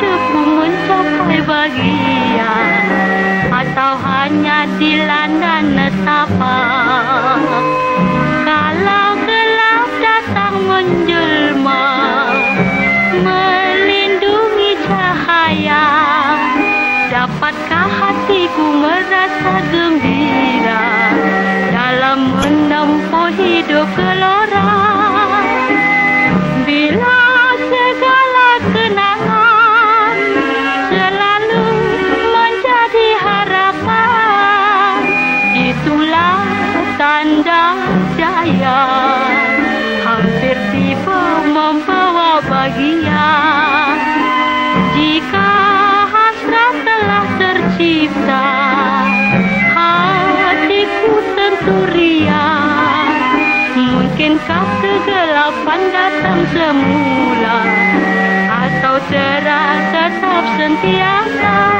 hidupmu mencapai bahagia atau hanya dilanda nestapa kalau gelap datang menjelma melindungi cahaya. Dapatkah hatiku merasa gembira? Dalam menempuh hidup gelap Hampir tiba membawa bahagia. Jika hasrat telah tercipta, hatiku tentu riang. Mungkinkah kegelapan datang semula atau terang tetap sentiasa?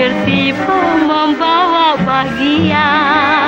bertipu membawa bahagia.